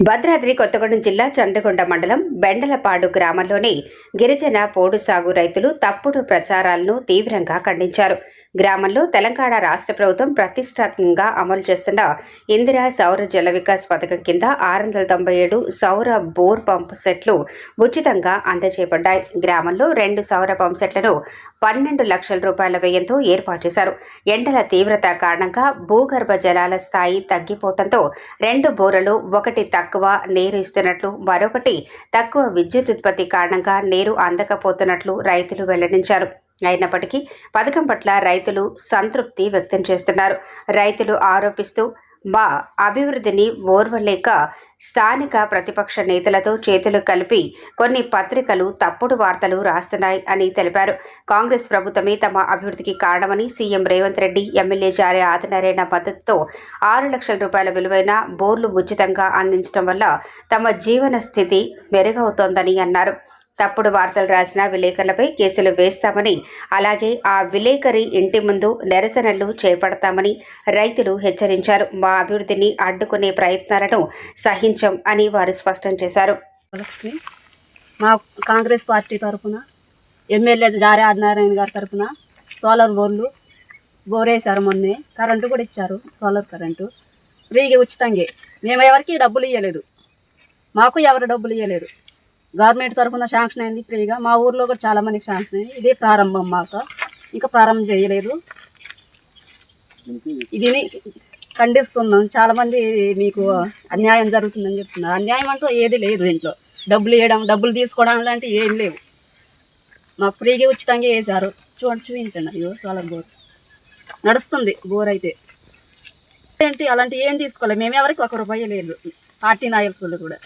భద్రాద్రి కొత్తగూడెం జిల్లా చండగొండ మండలం బెండలపాడు గ్రామంలోని గిరిజన పోడు సాగు రైతులు తప్పుడు ప్రచారాలను తీవ్రంగా ఖండించారు. గ్రామంలో తెలంగాణ రాష్ట్ర ప్రభుత్వం ప్రతిష్టాత్మకంగా అమలు చేస్తున్న ఇందిరా సౌర జల వికాస్ పథకం కింద ఆరు వందల తొంభై ఏడు సౌర బోర్ పంప్ సెట్లు ఉచితంగా అందజేయబడ్డాయి. గ్రామంలో రెండు సౌర పంప్ సెట్లను పన్నెండు లక్షల రూపాయల వ్యయంతో ఏర్పాటు చేశారు. ఎండల తీవ్రత కారణంగా భూగర్భ జలాల స్థాయి తగ్గిపోవడంతో రెండు బోరలు ఒకటి తక్కువ నీరు ఇస్తున్నట్లు మరొకటి తక్కువ విద్యుత్ ఉత్పత్తి కారణంగా నీరు అందకపోతున్నట్లు రైతులు వెల్లడించారు. అయినప్పటికీ పథకం పట్ల రైతులు సంతృప్తి వ్యక్తం చేస్తున్నారు. రైతులు ఆరోపిస్తూ మా అభివృద్ధిని ఓర్వలేక స్థానిక ప్రతిపక్ష నేతలతో చేతులు కలిపి కొన్ని పత్రికలు తప్పుడు వార్తలు రాస్తున్నాయి అని తెలిపారు. కాంగ్రెస్ ప్రభుత్వమే తమ అభివృద్ధికి కారణమని సీఎం రేవంత్ రెడ్డి ఎమ్మెల్యే జారే ఆదినారాయణ మద్దతుతో ఆరు లక్షల రూపాయల విలువైన బోర్లు ఉచితంగా అందించడం వల్ల తమ జీవన స్థితి మెరుగవుతోందని అన్నారు. తప్పుడు వార్తలు రాసిన విలేకరులపై కేసులు వేస్తామని అలాగే ఆ విలేకరి ఇంటి ముందు నిరసనలు చేపడతామని రైతులు హెచ్చరించారు. మా అభివృద్ధిని అడ్డుకునే ప్రయత్నాలను సహించం అని వారు స్పష్టం చేశారు. మా కాంగ్రెస్ పార్టీ తరఫున ఎమ్మెల్యే జారే ఆదినారాయణ గారి తరఫున సోలార్ బోర్లు బోరేశారు మొన్నే. కరెంటు కూడా ఇచ్చారు సోలార్ కరెంటు. ఫ్రీగా ఉచితంగా. మేము ఎవరికి డబ్బులు ఇవ్వలేదు మాకు ఎవరు డబ్బులు ఇవ్వలేదు గవర్నమెంట్ తరఫున శాంక్షన్ అయింది ఫ్రీగా మా ఊర్లో కూడా చాలా మందికి శాంక్షన్ అయింది. ఇదే ప్రారంభం మాకు. ఇంకా ప్రారంభం చేయలేదు. ఇది ఖండిస్తున్నాం. చాలా మంది మీకు అన్యాయం జరుగుతుందని చెప్తున్నారు. అన్యాయం అంటూ ఏది లేదు దీంట్లో. డబ్బులు వేయడం డబ్బులు తీసుకోవడం లాంటివి ఏం లేవు. మాకు ఫ్రీగా ఉచితంగా వేశారు. చూడండి చూపించండి. అయ్యో చాలా బోర్. నడుస్తుంది బోర్ అయితే. ఏంటి అలాంటి ఏం తీసుకోలేదు. మేము ఎవరికి ఒక రూపాయి లేదు. పార్టీ నాయకులు కూడా.